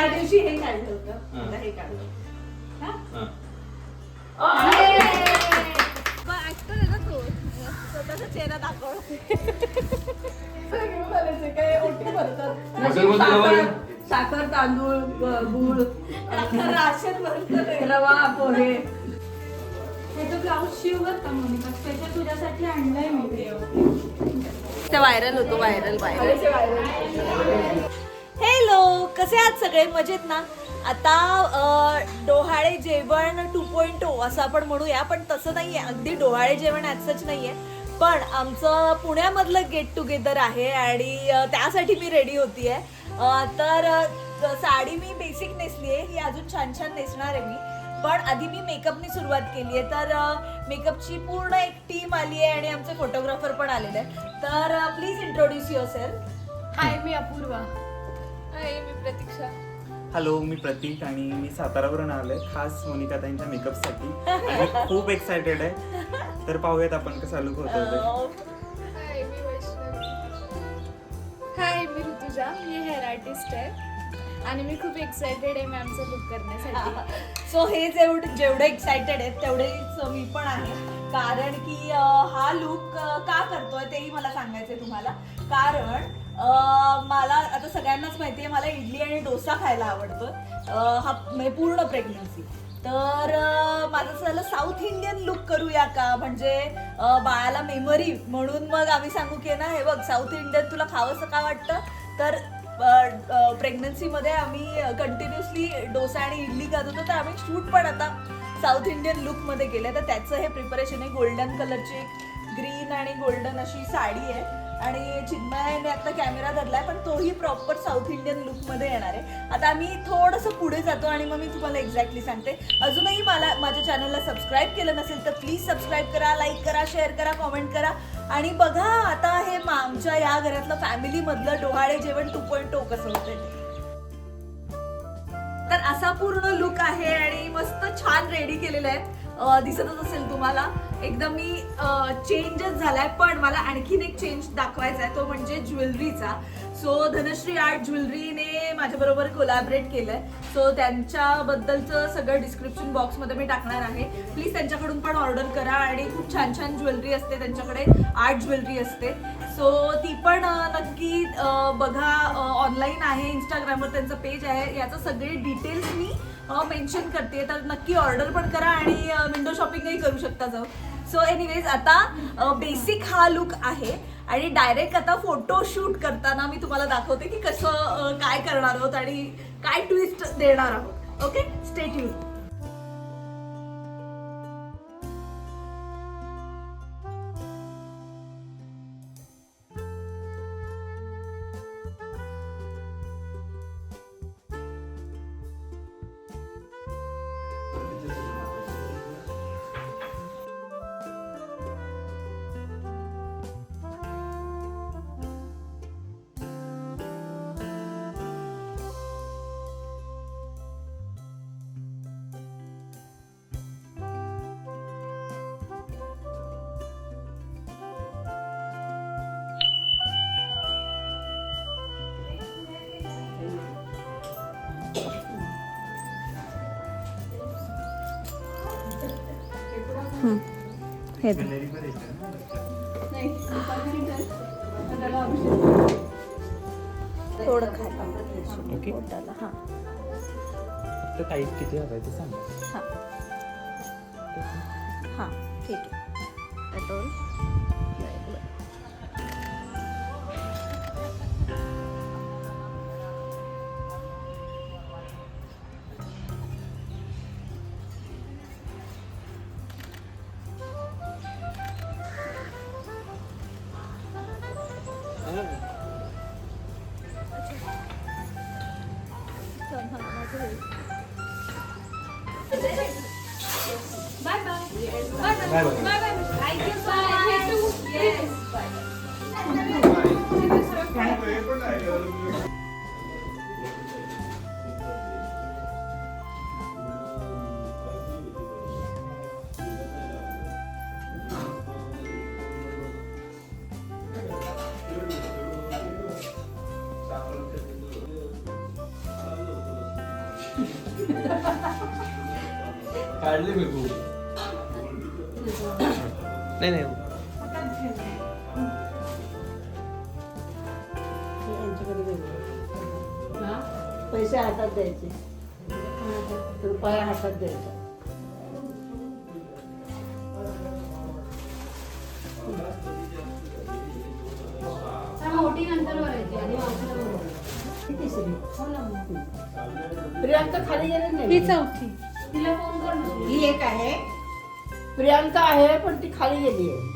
त्या दिवशी हे काढलं होतं. हा. आता हे काढलं हा? ऍक्टर आहे ना तो? स्वतःचा चेहरा काय ओटी भरतात. हॉटेलमध्ये साखर साखर तांदूळ गुळ. राशन भरतात. रवा पोहे. हे तो ब्लाऊज शिव बर का मोनिका? स्पेशल तुझ्यासाठी आणलंय मी ते ते व्हायरल होतो व्हायरल व्हायरल हॅलो कसे आहात सगळे? मजेत ना? आता डोहाळे जेवण टू पॉईंट ओ असं आपण म्हणूया पण तसं नाही आहे अगदी डोहाळे जेवण अचंच नाही आहे पण आमचं पुण्यामधलं गेट टुगेदर आहे आणि त्यासाठी मी रेडी होती आहे तर साडी मी बेसिक नेसली आहे ही अजून छान छान नेसणार आहे मी. पण आधी मी मेकअपनी सुरुवात केली आहे तर मेकअपची पूर्ण एक टीम आली आहे आणि आमचे फोटोग्राफर पण आलेले आहेत. तर please introduce yourself hi मी अपूर्वा. हाय मी प्रतीक्षा. हॅलो मी प्रतीक आणि मी सातारावरून आलोय खास मोनिका ताईंच्या मेकअपसाठी आणि खूप एक्सायटेड आहे. तर पाहूयात आपण कसा लुक होतो ते. हाय मी वैष्णवी. हाय मी ऋतुजा. मी हेअर आर्टिस्ट आहे. आणि मी खूप एक्सायटेड आहे मॅमचा लुक करण्यासाठी. सो हे जेवढे जेवढे एक्सायटेड आहेत तेवढेच मी पण आहे. कारण की अं, हा लुक का करतोय तेही मला सांगायचंय तुम्हाला. कारण मला आता सगळ्यांनाच माहिती आहे मला इडली आणि डोसा खायला आवडतो. हा म्हणजे पूर्ण प्रेग्नन्सी तर माझं असं झालं साऊथ इंडियन लुक करूया का? म्हणजे बाळाला मेमरी म्हणून मग आम्ही सांगू की ना हे बघ साऊथ इंडियन तुला खावंसं का वाटतं? तर प्रेग्नन्सीमध्ये आम्ही कंटिन्युअसली डोसा आणि इडली खात होतो. तर आम्ही शूट पण आता साऊथ इंडियन लुकमध्ये केलं तर त्याचं हे प्रिपरेशन आहे. गोल्डन कलरची एक ग्रीन आणि गोल्डन अशी साडी आहे. आणि चिन्मयाने आता कॅमेरा धरलाय पण तोही प्रॉपर साऊथ इंडियन लुकमध्ये येणार आहे. आता आम्ही थोडंसं पुढे जातो आणि मग मी तुम्हाला एक्झॅक्टली सांगते. अजूनही मला माझ्या चॅनलला सबस्क्राईब केलं नसेल तर प्लीज सबस्क्राईब करा लाईक करा शेअर करा कॉमेंट करा. आणि बघा आता हे आमच्या या घरातलं फॅमिलीमधलं डोहाळे जेवण टू पॉईंट टो कसं होते तर असा पूर्ण लुक आहे आणि मस्त छान रेडी केलेला आहे. दिसतच असेल तुम्हाला. एकदम मी चेंजच झालाय पण मला आणखीन एक चेंज दाखवायचा आहे तो म्हणजे ज्वेलरीचा. सो धनश्री आर्ट ज्वेलरीने माझ्याबरोबर कोलॅबरेट केलं आहे सो त्यांच्याबद्दलचं सगळं डिस्क्रिप्शन बॉक्समध्ये मी टाकणार आहे. प्लीज त्यांच्याकडून पण ऑर्डर करा आणि खूप छान छान ज्वेलरी असते त्यांच्याकडे आर्ट ज्वेलरी असते. सो ती पण नक्की बघा ऑनलाईन आहे इंस्टाग्रामवर त्यांचं पेज आहे. याचं सगळे डिटेल्स मी मेन्शन करते. तर नक्की ऑर्डर पण करा आणि विंडो शॉपिंगही करू शकता जाऊ. सो एनिवेज आता बेसिक हा लुक आहे. आणि डायरेक्ट आता फोटो शूट करताना मी तुम्हाला दाखवते की कसं काय करणार आहोत आणि काय ट्विस्ट देणार आहोत. ओके स्टेट यू ना. थोडं खायला ओके. पोटाला. हां. तर टाईट किती हवाय ते सांग. हां. हां. ठीक आहे. पेट्रोल बाय काढले मी खूप. नाही नाही. पैसे हातात द्यायचे. रुपया हातात द्यायचा. मोठी नंतर. प्रियांका खाली गेली ही नाही चौथी. तिला फोन कर. ही एक आहे. प्रियांका आहे पण ती खाली गेली आहे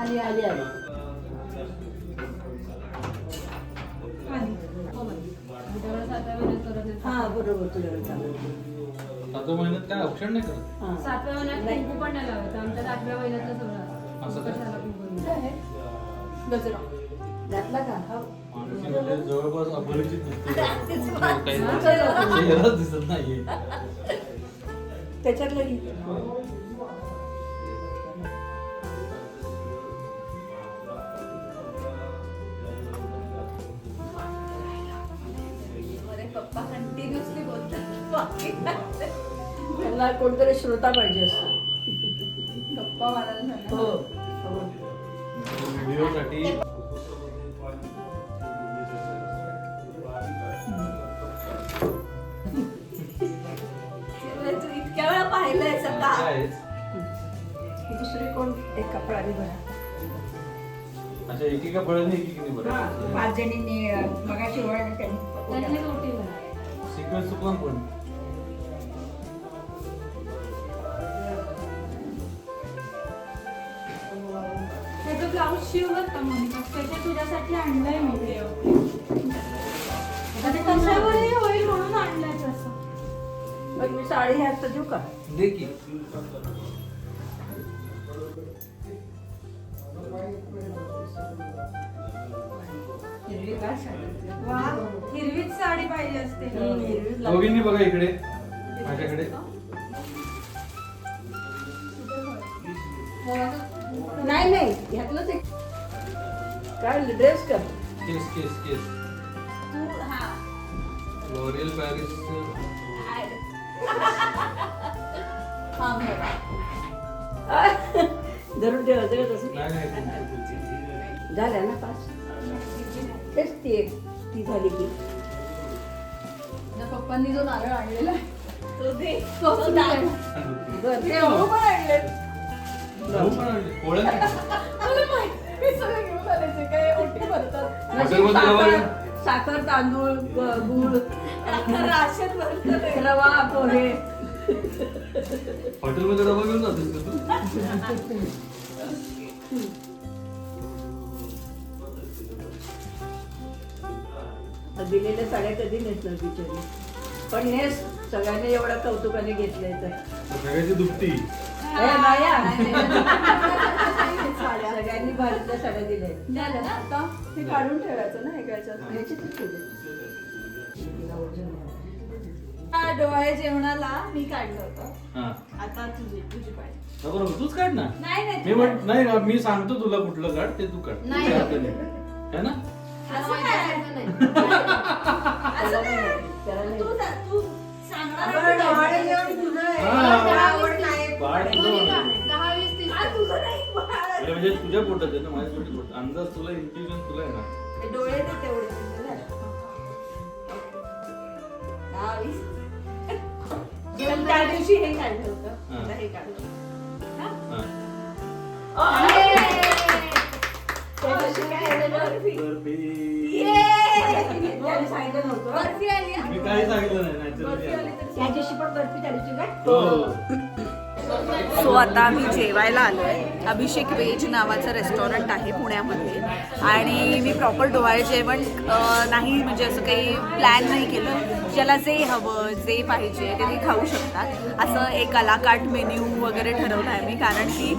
आली आली आली तेवढं सातव्या महिन्यात करत नाही. हा बरोबर तुझ्याकडे चालेल सातव्या महिन्यात काय ऑप्शन नाही करत हा सातव्या महिन्यात नाही. कुंकू पण नाही लावत आमच्यात आठव्या महिन्यातच असं असतं. काय? कशाला कुंकू नाही. गजरा घातला का हा माणूस म्हणजे जवळपास अपरिचित दिसतो काही हा? चेहराच दिसत नाहीये त्याच्यातलं घे. अरे पप्पा कंटिन्युअसली बोलतात. त्यांना कोणतरी श्रोता पाहिजे असतो. गप्पा मारायला. हो. हो. व्हिडिओसाठी आहेच. ही दुसरी कोण? एक कपडा आली बघा अच्छा एकेका फळाने एकेकीने बरं पाच जणींनी मगाशी भरा. सिक्वेन्स चुकून पण. त्याचं ब्लाऊज शिवलं का मोनिका त्याच्या तुझ्यासाठी आणलंय मी. ते आता ते कशावरही होईल म्हणून आणलंय तसं. मग मी साडी ह्यात देऊ का? दे की हिरवी काय साडी? वा हिरवीच साडी पाहिजे असते. दोघींनी बघा इकडे. माझ्याकडे. नाही नाही ह्यातलंच एक. काय ड्रेस कर केस केस केस तू हा. लॉरियल पॅरिस हा. धरून ठेवायचं का तसं. नाही नाही तुमचं- तुमचं. झाल्या ना पाच? तेच ती एक ती झाली की. त्या पप्पांनी जो नारळ आणलेला तो दे. तो ठेव. पण आणले. मला माहिती सगळं घेऊन काय ओटी भरतात. साखर रवा- तांदूळ गुळ राशन. रवा पोहे. हॉटेलमध्ये डबा घेऊन जातेस का तू? दिलेल्या साड्या कधी नेसणार बिचारी? पण नेस सगळ्यांनी एवढ्या कौतुकाने घेतलंय तर. सगळ्याची दुपटी. सगळ्यांनी भारीतल्या साड्या दिल्या. झालं ना आता? हे काढून ठेवायचं ना एका ठेवले. हा, डोळे जेवणाला मी काढलं होतं. हा. आता तुझी तुझी पाहिजे बरोबर. तूच काढ ना. नाही नाही मी म्हण नाही ना मी सांगतो तुला कुठलं काढ ते तू काढ. नाही. है ना? असं काय? नाही. असं काय? त्याला नाही. तू तू सांगणार डोहाळे जेवण तुझं आहे. हा. त्याला आवड नाही. बाळ तुझं मोनिका, म्हणा. दहा वीस तीस आ, तुझं नाही बाळ. अरे म्हणजे तुझ्या पोटात आहे ना माझ्या पोटी पोट अंदाज तुला इंट्युजन तुला आहे ना हे डोळे तेवढे. दहा, वीस. पण त्या दिवशी हे काढलं होतं हा. आता हे काढलं हा? हा. त्या दिवशी काय? बर्फी. त्याने सांगितलं नव्हतं बर्फी आली हा. मी काही सांगितलं नाही नॅचरली त्या दिवशी पण बर्फी त्या दिवशी काय हो सो आता आम्ही जेवायला आलो आहे. अभिषेक वेज नावाचं रेस्टॉरंट आहे पुण्यामध्ये. आणि मी प्रॉपर डोहाळे जेवण नाही म्हणजे असं काही प्लॅन नाही केलं. ज्याला जे हवं जे पाहिजे ते ते खाऊ शकतात. असं एक अलाकाट मेन्यू वगैरे ठरवलं आहे मी कारण की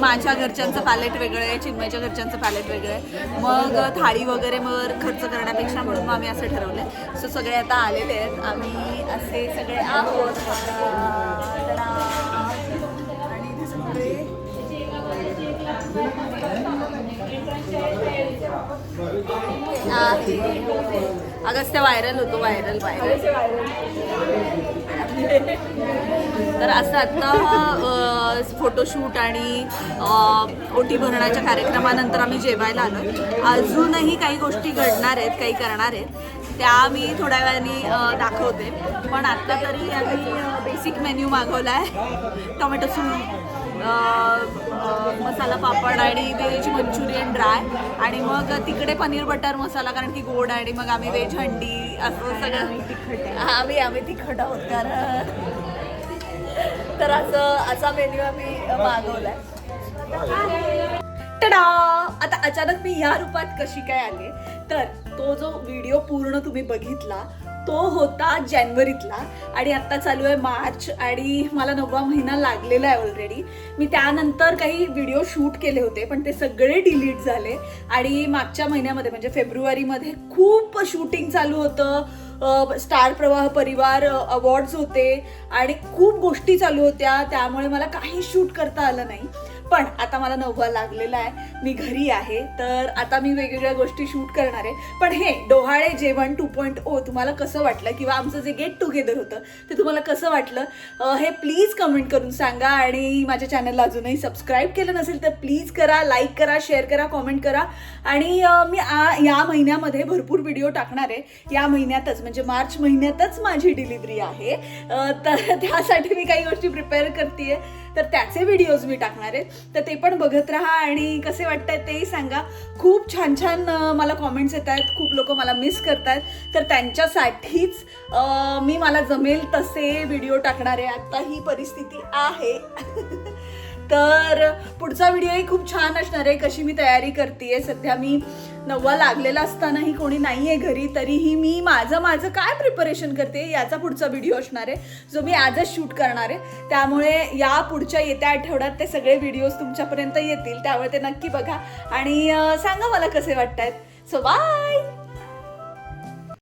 माझ्या घरच्यांचं पॅलेट वेगळं आहे चिन्मयच्या घरच्यांचं पॅलेट वेगळं आहे. मग थाळी वगैरे मग खर्च करण्यापेक्षा म्हणून मग आम्ही असं ठरवलं आहे सो सगळे आता आलेले आहेत. आम्ही असे सगळे आहोत. अगस्त्य व्हायरल होतो व्हायरल व्हायरल तर असं आत्ता फोटोशूट आणि ओटी भरण्याच्या कार्यक्रमानंतर आम्ही जेवायला आलो अजूनही काही गोष्टी घडणार आहेत काही करणार आहेत. त्या मी थोड्या वेळाने दाखवते. पण आत्ता तरी आम्ही बेसिक मेन्यू मागवला आहे टोमॅटो सूप मसाला पापड आणि व्हेज मंचुरियन ड्राय. आणि मग तिकडे पनीर बटर मसाला कारण की गोड आणि मग आम्ही व्हेज हंडी असं सगळं. आम्ही आम्ही तिखट आहोत कारण तर असं असा मेन्यू आम्ही मागवलाय. आता अचानक मी या रूपात कशी काय आले? तर तो जो व्हिडिओ पूर्ण तुम्ही बघितला तो होता जानेवारीतला आणि आत्ता चालू आहे मार्च आणि मला नववा महिना लागलेला आहे ऑलरेडी मी त्यानंतर काही व्हिडिओ शूट केले होते पण ते सगळे डिलीट झाले. आणि मागच्या महिन्यामध्ये म्हणजे फेब्रुवारीमध्ये खूप शूटिंग चालू होतं. स्टार प्रवाह परिवार अवॉर्ड्स होते आणि खूप गोष्टी चालू होत्या. त्यामुळे मला काही शूट करता आलं नाही. पण आता मला नववा लागलेला आहे. मी घरी आहे तर आता मी वेगवेगळ्या गोष्टी शूट करणार आहे. पण हे डोहाळे जेवण टू पॉईंट ओ तुम्हाला कसं वाटलं? किंवा आमचं जे गेट टुगेदर होतं ते तुम्हाला कसं वाटलं? हे प्लीज कमेंट करून सांगा. आणि माझ्या चॅनलला अजूनही सबस्क्राईब केलं नसेल तर प्लीज करा लाईक करा शेअर करा कॉमेंट करा. आणि मी आ- या महिन्यामध्ये भरपूर व्हिडिओ टाकणार आहे. या महिन्यातच म्हणजे मार्च महिन्यातच माझी डिलिव्हरी आहे. तर त्यासाठी मी काही गोष्टी प्रिपेअर करते तर त्याचे व्हिडिओज मी टाकणार आहेत तर ते पण बघत राहा आणि कसे वाटतात तेही सांगा. खूप छान छान मला कॉमेंट्स येत आहेत. खूप लोक मला मिस करतात तर त्यांच्यासाठीच मी मला जमेल तसे व्हिडिओ टाकणार आहे. आत्ता ही परिस्थिती आहे. तर पुढचा व्हिडिओही खूप छान असणार आहे. कशी मी तयारी करते सध्या मी नववा लागलेला असतानाही कोणी नाही आहे घरी तरीही मी माझं माझं काय प्रिपरेशन करते याचा पुढचा व्हिडिओ असणार आहे जो मी आजच शूट करणार आहे. त्यामुळे या पुढच्या येत्या आठवड्यात ते सगळे व्हिडिओज तुमच्यापर्यंत येतील त्यामुळे ते नक्की बघा. आणि सांगा मला कसे वाटत आहेत सो बाय